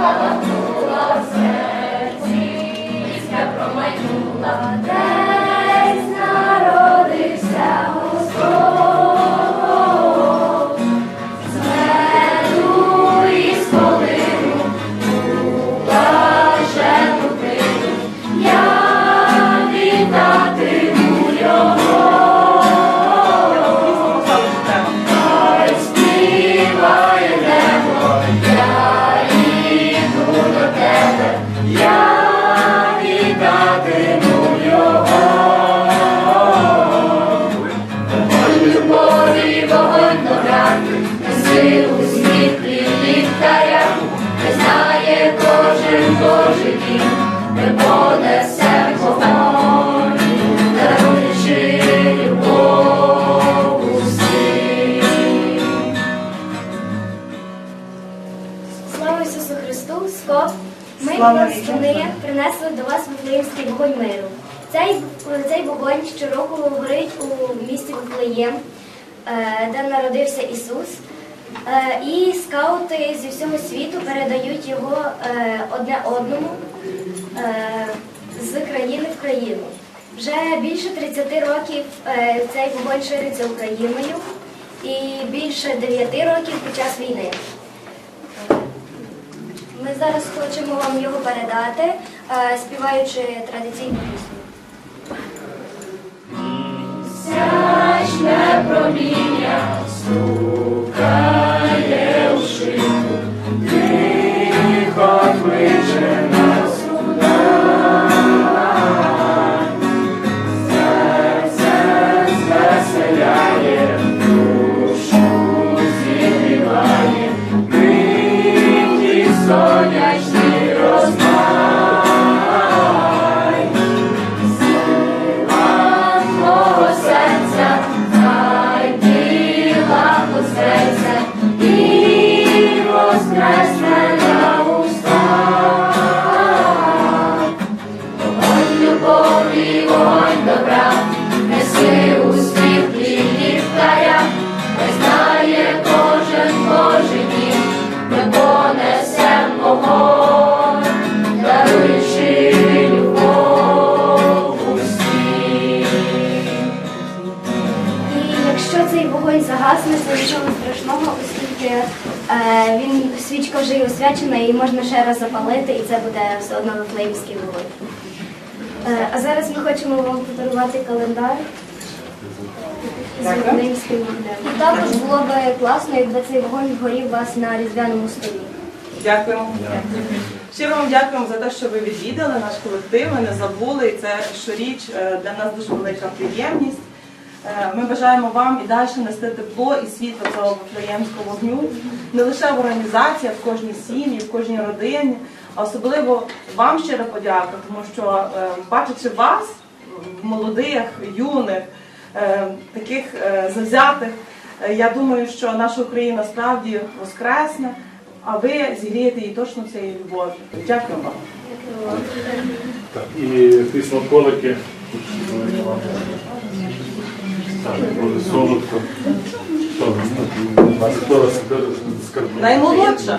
спалахнула в серці, пісня промайнула, десь народився Господь. З меду і з полину, блажену крину, я вітатиму його. Хай співає Слава Ісусу Христу! Скоп! Ми пластуни принесли до вас Вифлеємський вогонь миру. Цей, цей вогонь щороку горить у місті Вифлеєм, е, де народився Ісус. Е, І скаути зі всього світу передають його е, одне одному з країни в країну. Вже більше 30 років цей вогонь шириться Україною і більше 9 років під час війни. Ми зараз хочемо вам його передати, е, співаючи традиційну пісню. Сячне проміння стукає у шибу, тихо кличе оскільки е, він свічка вже й освячена, і можна ще раз запалити, і це буде все одно вифлеємський вогонь. Е, а зараз ми хочемо вам подарувати календар з вифлеємським вогнем. І також було б класно, якби цей вогонь горів у вас на різдвяному столі. Дякуємо. Щиро вам дякуємо за те, що ви відвідали наш колектив, ми не забули, і це щоріч е, для нас дуже велика приємність. Е, Ми бажаємо вам і далі нести тепло і світло цього вифлеємського вогню, не лише в організаціях, в кожній сім'ї, в кожній родині, а особливо вам щиро подяка, тому що е, бачачи вас, молодих, юних, е, таких завзятих, я думаю, що наша Україна справді воскресне, а ви зігрієте її точно цією любов'ю. Дякую вам. Так, і після колики. Буде солодко. Наймолодша.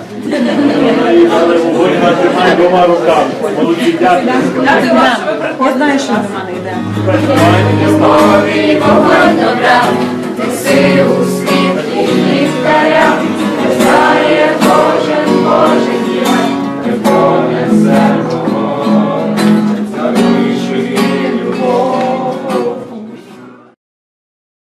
Вона тримає двома руками. Молоді дякую. Дякую вам, що ви приходите. Я знаю, що до мене йде.